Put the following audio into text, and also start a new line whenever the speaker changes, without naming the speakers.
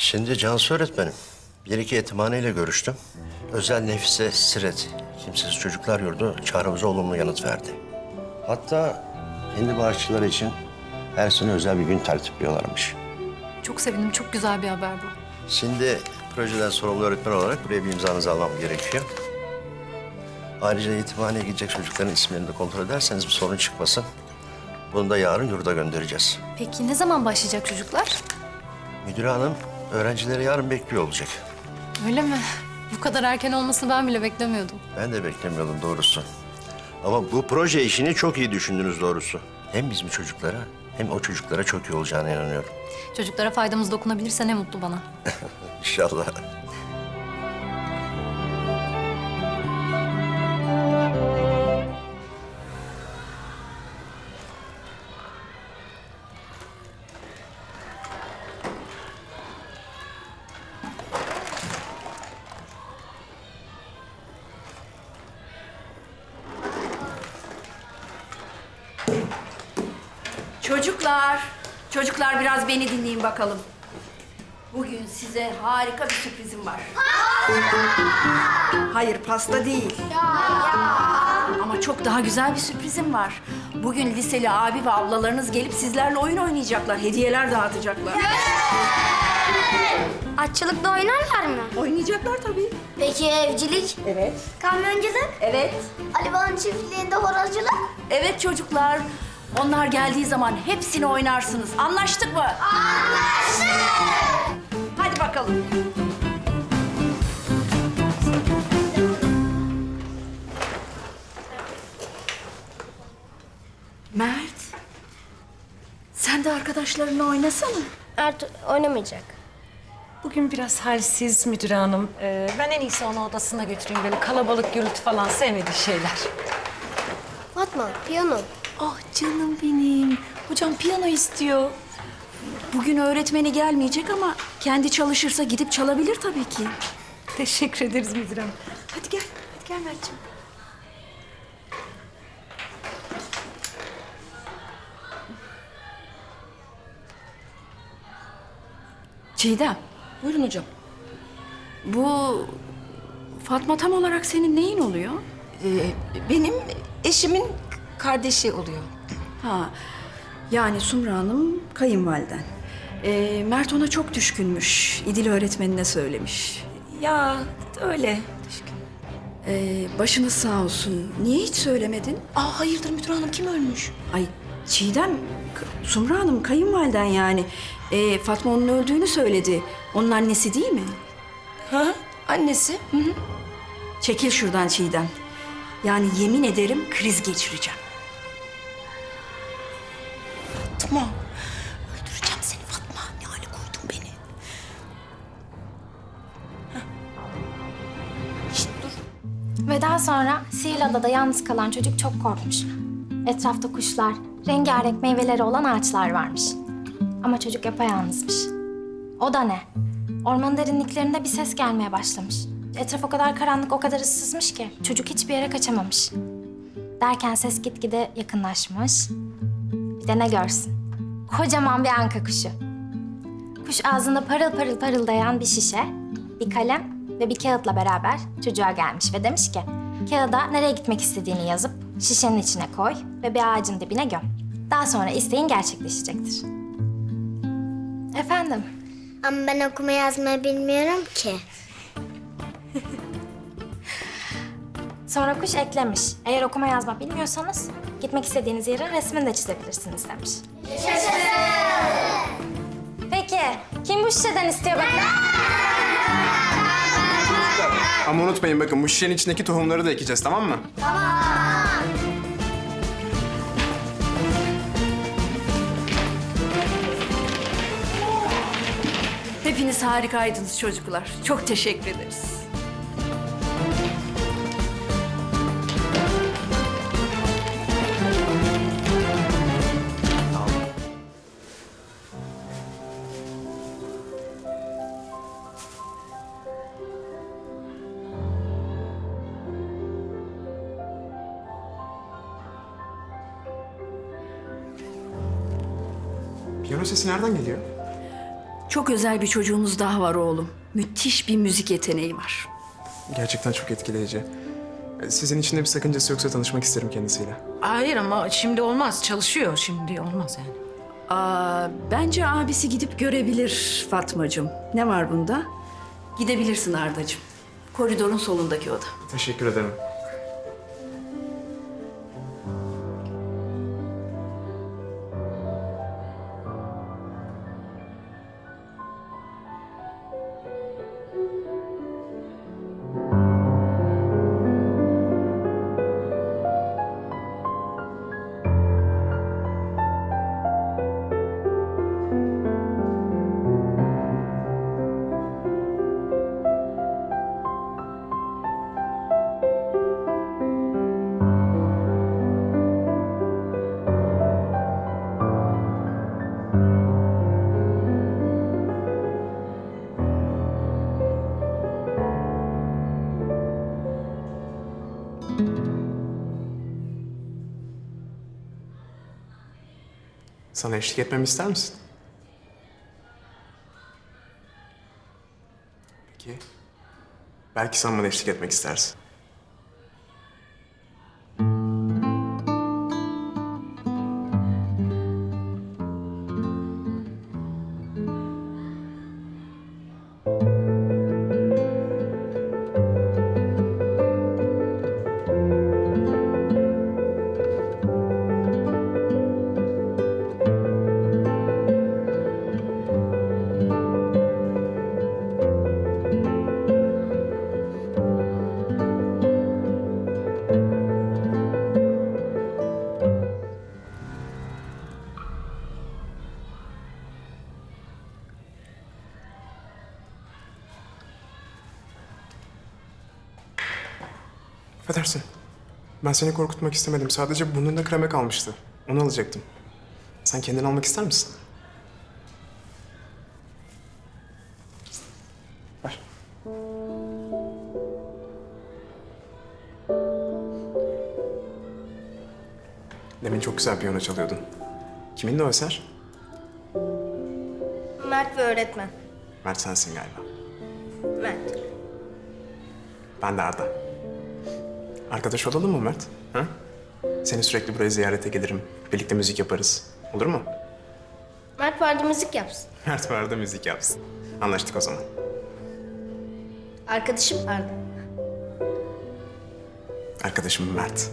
Şimdi Cansu öğretmenim. Bir iki yetimhaneyle görüştüm. Özel nefise Siret, kimsesiz çocuklar yurdu çağrımıza olumlu yanıt verdi. Hatta kendi bağışçıları için her sene özel bir gün tertipliyorlarmış.
Çok sevindim. Çok güzel bir haber bu.
Şimdi projeden sorumlu öğretmen olarak buraya bir imzanızı almam gerekiyor. Ayrıca yetimhaneye gidecek çocukların isimlerini de kontrol ederseniz bir sorun çıkmasın. Bunu da yarın yurda göndereceğiz.
Peki ne zaman başlayacak çocuklar?
Müdür hanım öğrencileri yarın bekliyor olacak.
Öyle mi? Bu kadar erken olmasını ben bile beklemiyordum.
Ben de beklemiyordum doğrusu. Ama bu proje işini çok iyi düşündünüz doğrusu. Hem bizim çocuklara hem o çocuklara çok iyi olacağına inanıyorum.
Çocuklara faydamız dokunabilirse ne mutlu bana.
İnşallah.
Çocuklar, çocuklar biraz beni dinleyin bakalım. Bugün size harika bir sürprizim var. Hayır, pasta değil. Ama çok daha güzel bir sürprizim var. Bugün liseli abi ve ablalarınız gelip sizlerle oyun oynayacaklar, hediyeler dağıtacaklar.
Açılıkta oynarlar mı?
Oynayacaklar tabii.
Peki evcilik?
Evet.
Kamyonculuk?
Evet.
Ali Bağ'ın çiftliğinde horozculuk?
Evet çocuklar. Onlar geldiği zaman hepsini oynarsınız. Anlaştık mı? Anlaştık. Hadi bakalım. Mert. Sen de arkadaşlarınla oynasana.
Mert oynamayacak.
Bugün biraz halsiz müdür hanım. Ee, ben en iyisi onu odasına götüreyim. Böyle kalabalık gürültü falan sevmediği şeyler.
Fatma, piyano.
Ah canım benim. Hocam piyano istiyor. Bugün öğretmeni gelmeyecek ama kendi çalışırsa gidip çalabilir tabii ki.
Teşekkür ederiz müdür hanım. Hadi gel, hadi gel Mert'ciğim.
Çiğdem,
Buyurun hocam.
bu Fatma tam olarak senin neyin oluyor?
Ee, benim eşimin kardeşi oluyor.
Ha, yani Sumru Hanım kayınvaliden. Ee, Mert ona çok düşkünmüş. İdil öğretmenine söylemiş.
Ya öyle. Düşkün.
Ee, başınız sağ olsun. Niye hiç söylemedin?
Aa hayırdır müdür hanım kim ölmüş?
Ay Çiğdem, K- Sumru Hanım kayınvaliden yani. Ee, Fatma onun öldüğünü söyledi. Onun annesi değil mi?
Ha? Annesi? Hı hı.
Çekil şuradan Çiğdem. Yani yemin ederim kriz geçireceğim.
Sonra Sihirli Adada yalnız kalan çocuk çok korkmuş. Etrafta kuşlar, rengarenk meyveleri olan ağaçlar varmış. Ama çocuk yapayalnızmış. O da ne? Ormanın derinliklerinde bir ses gelmeye başlamış. Etraf o kadar karanlık, o kadar ıssızmış ki çocuk hiçbir yere kaçamamış. Derken ses gitgide yakınlaşmış. Bir de ne görsün? Kocaman bir anka kuşu. Kuş ağzında parıl parıl parıldayan bir şişe, bir kalem ve bir kağıtla beraber çocuğa gelmiş ve demiş ki... ...kağıda nereye gitmek istediğini yazıp şişenin içine koy ve bir ağacın dibine göm. Daha sonra isteğin gerçekleşecektir. Efendim,
Ama ben okuma yazmayı bilmiyorum ki.
sonra kuş eklemiş. Eğer okuma yazma bilmiyorsanız gitmek istediğiniz yerin resmini de çizebilirsiniz demiş. Peki, kim bu şişeden istiyor bakalım?
Ama unutmayın bakın bu şişenin içindeki tohumları da ekeceğiz tamam mı?
Hepiniz harikaydınız çocuklar. Çok teşekkür ederiz.
Piyano sesi nereden geliyor?
Çok özel bir çocuğunuz daha var oğlum. Müthiş bir müzik yeteneği var.
Gerçekten çok etkileyici. Sizin için de bir sakıncası yoksa tanışmak isterim kendisiyle.
Hayır ama şimdi olmaz. Çalışıyor. Şimdi olmaz yani.
Aa, bence abisi gidip görebilir Fatmacığım. Ne var bunda? Gidebilirsin Ardacığım. Koridorun solundaki oda.
Teşekkür ederim. Sana eşlik etmemi ister misin? Peki. Belki sen bana eşlik etmek istersin. Affedersin. Ben seni korkutmak istemedim. Sadece burnunda kreme kalmıştı. Onu alacaktım. Sen kendin almak ister misin? Ver. Demin çok güzel piyano çalıyordun. Kimin de o eser?
Mert ve öğretmen.
Mert sensin galiba.
Mert.
Ben de Arda. Arkadaş olalım mı Mert? Ha? Seni sürekli buraya ziyarete gelirim. Birlikte müzik yaparız. Olur mu?
Mert vardı müzik yapsın.
Mert var da müzik yapsın. Anlaştık o zaman.
Arkadaşım Arda.
Arkadaşım Mert.